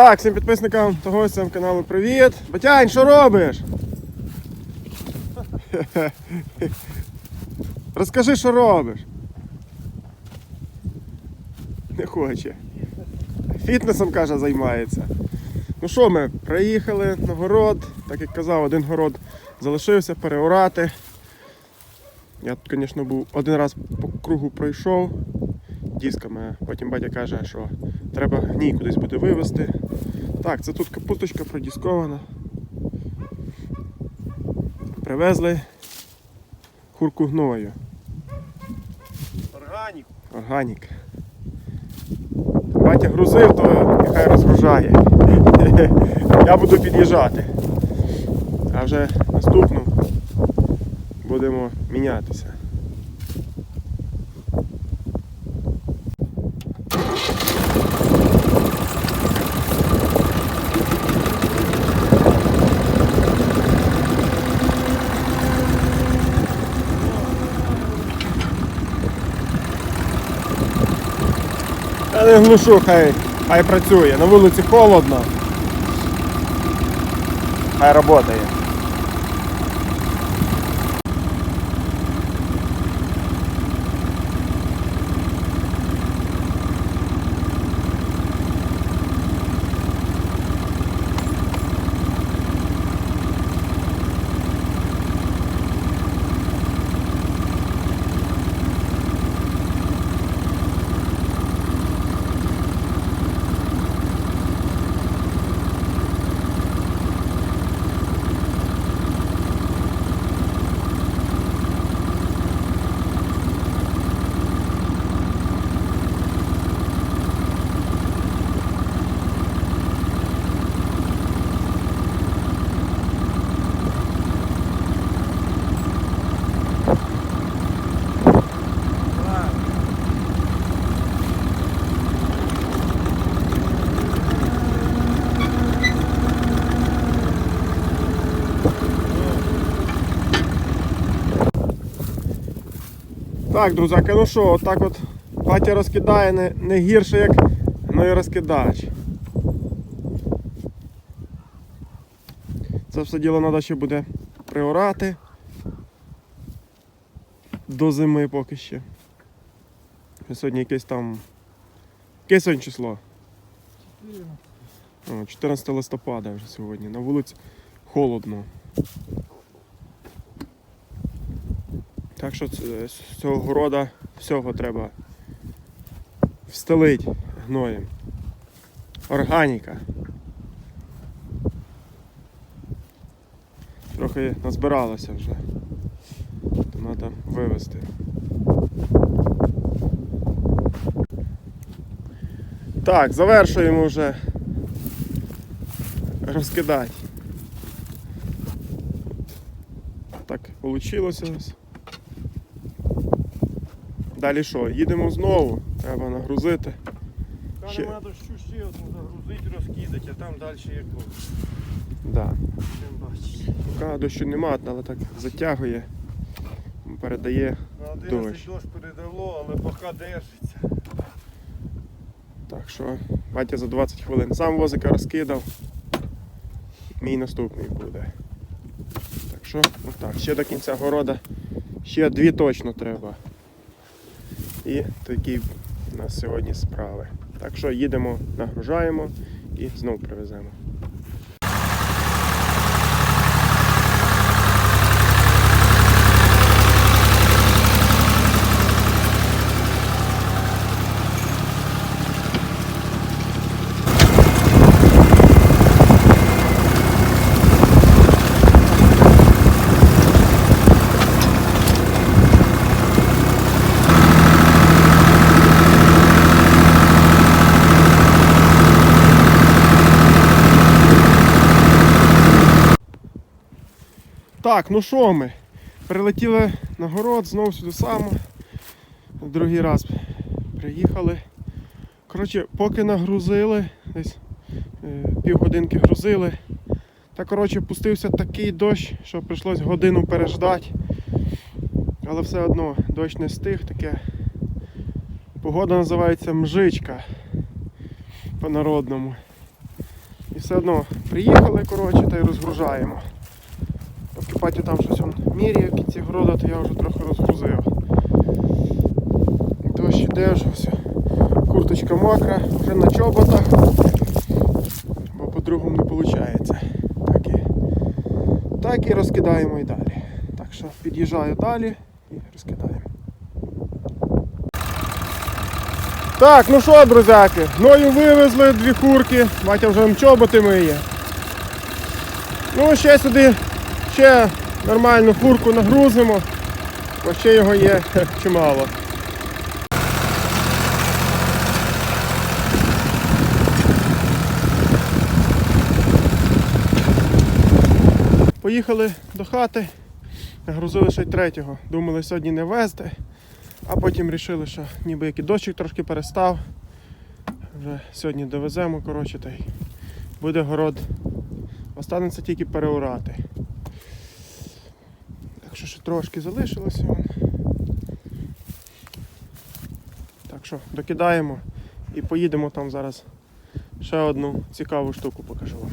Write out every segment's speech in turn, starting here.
Так, всім підписникам та гостям каналу привіт. Батянь, що робиш? Розкажи, що робиш. Не хоче. Фітнесом, каже, займається. Ну що ми, приїхали на город, так як казав, один город залишився переорати. Я тут, звісно, був один раз по кругу пройшов дисками, потім батя каже, що треба гній кудись буде вивезти. Так, це тут капусточка продіскована. Привезли курку гною. Органік. Органік. Батя грузив, то нехай розгружає. Я буду під'їжджати. А вже наступну будемо мінятися. Я не глушу, хай, хай працює. На вулиці холодно. Хай працює. Так, друзяки, ну що, отак от батя розкидає не, не гірше, як ну і розкидач. Це все діло треба ще буде приорати до зими поки ще. Сьогодні якесь там. Яке сьогодні число? 14 листопада вже сьогодні. На вулиці холодно. Так що з цього города всього треба встелить гноєм. Органіка. Трохи назбиралося вже. Треба вивезти. Так, завершуємо вже розкидати. Так вийшло. Далі що? Їдемо знову, треба нагрузити. Та Ще- дощу ще одну загрузити, розкидати, а там далі як. Да. Поки дощу нема, але так затягує, передає. На 11 Дощ. дощ передало, але поки держиться. Так що батя за 20 хвилин сам возика розкидав. Мій наступний буде. Так що, отак, ще до кінця города. Ще дві точно треба. І такі у нас сьогодні справи. Так що їдемо, нагружаємо і знову привеземо. Так, ну що ми? Прилетіли на город, знову сюди само. Другий раз приїхали. Коротше, поки нагрузили, десь е, півгодинки грузили. Та коротше пустився такий дощ, що прийшлось годину переждати. Але все одно дощ не стих, таке. Погода називається мжичка по-народному. І все одно приїхали, коротше, та й розгружаємо. Поки там щось он міряє кінці города, то я вже трохи розгрузив. Дощ іде вже все. Курточка мокра, вже на чоботах, бо по-другому не виходить. Так і, так і розкидаємо і далі. Так що під'їжджаю далі і розкидаємо. Так, ну що, друзяки, гною вивезли дві курки, батя вже чоботи миє. Ну, ще сюди ще нормальну курку нагрузимо, бо ще його є чимало. Поїхали до хати, нагрузили ще й третього. Думали сьогодні не везти, а потім вирішили, що ніби як і дощик трошки перестав. Вже сьогодні довеземо, коротше, та й буде город. Останеться тільки переорати. Що ще трошки залишилося. Так що докидаємо і поїдемо там зараз. Ще одну цікаву штуку покажу вам.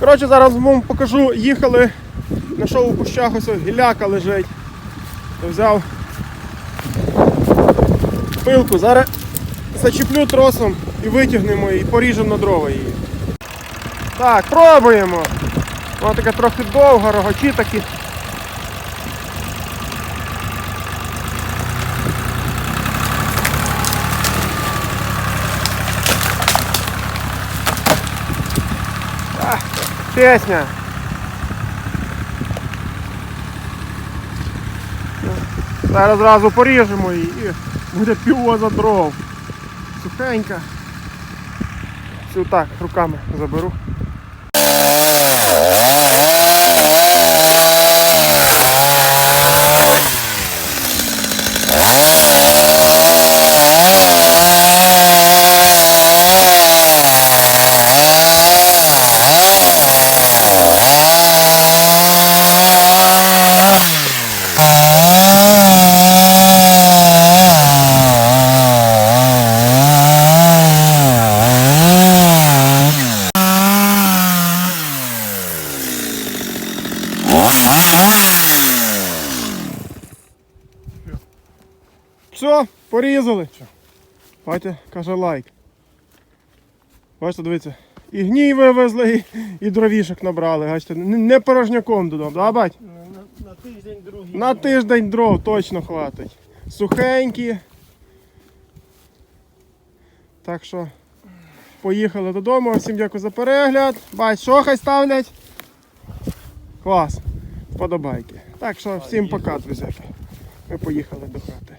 Коротше, зараз вам покажу, їхали, знайшов у кущах ось гіляка лежить. Взяв пилку, зараз зачеплю тросом і витягнемо і поріжемо на дрова її. Так, пробуємо. Вона така трохи довга, рогачі такі. А, пісня. Зараз зразу поріжемо її і буде піввоза дров. Сухенька. Цю так руками заберу. Все, порізали. Батя каже лайк. Бачите, дивіться. І гній вивезли, і, і дровішок набрали. Бачите, не, порожняком додому, да, бать? На, на, на тиждень другий. На тиждень дров точно хватить. Сухенькі. Так що поїхали додому. Всім дякую за перегляд. Бать, що хай ставлять. Клас. Вподобайки. Так що всім пока, друзяки. Ми поїхали до хати.